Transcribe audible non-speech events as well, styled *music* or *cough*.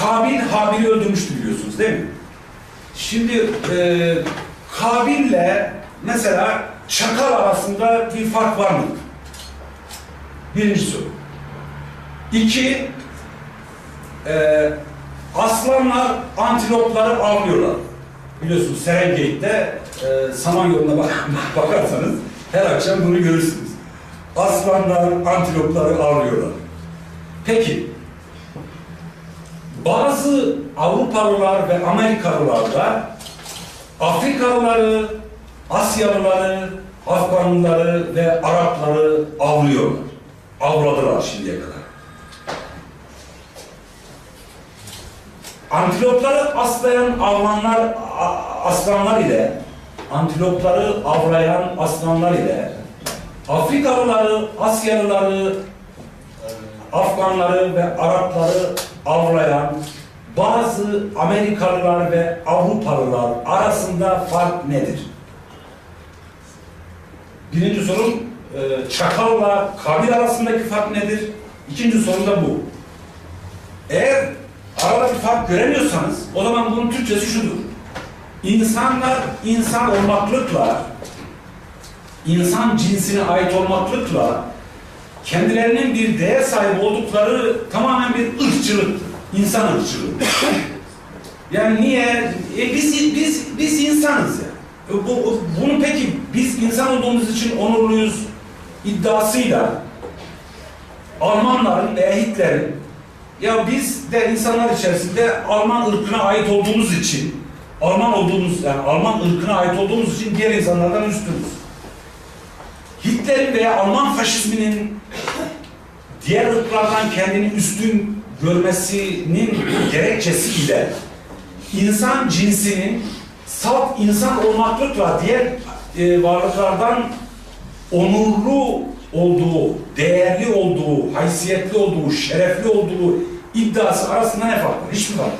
Kabil Habil'i öldürmüştü biliyorsunuz değil mi? Şimdi e, Kabil'le mesela Çakal arasında bir fark var mı? Birinci soru. İki, e, aslanlar antilopları avlıyorlar. Biliyorsunuz Serengate'de e, Samanyolu'na bak *laughs* bakarsanız her akşam bunu görürsünüz. Aslanlar antilopları avlıyorlar. Peki, bazı Avrupalılar ve Amerikalılar da Afrikalıları, Asyalıları, Afganlıları ve Arapları avlıyorlar. Avladılar şimdiye kadar. Antilopları aslayan avlanlar, aslanlar ile antilopları avlayan aslanlar ile Afrikalıları, Asyalıları, Afganları ve Arapları avlayan bazı Amerikalılar ve Avrupalılar arasında fark nedir? Birinci sorum e, Çakal'la Kabil arasındaki fark nedir? İkinci sorum da bu. Eğer arada bir fark göremiyorsanız o zaman bunun Türkçesi şudur. İnsanlar insan olmaklıkla insan cinsine ait olmaklıkla kendilerinin bir değer sahibi oldukları tamamen bir ırkçılık, insan ırkçılığı. yani niye? E biz biz biz insanız ya. E bu, bu- bunu peki biz insan olduğumuz için onurluyuz iddiasıyla Almanların veya Hitler'in ya biz de insanlar içerisinde Alman ırkına ait olduğumuz için Alman olduğumuz yani Alman ırkına ait olduğumuz için diğer insanlardan üstünüz. Hitler'in veya Alman faşizminin diğer ırklardan kendini üstün görmesinin gerekçesiyle insan cinsinin salt insan olmaklıkla diğer e, varlıklardan onurlu olduğu, değerli olduğu, haysiyetli olduğu, şerefli olduğu iddiası arasında ne fark var? Hiçbir fark yok.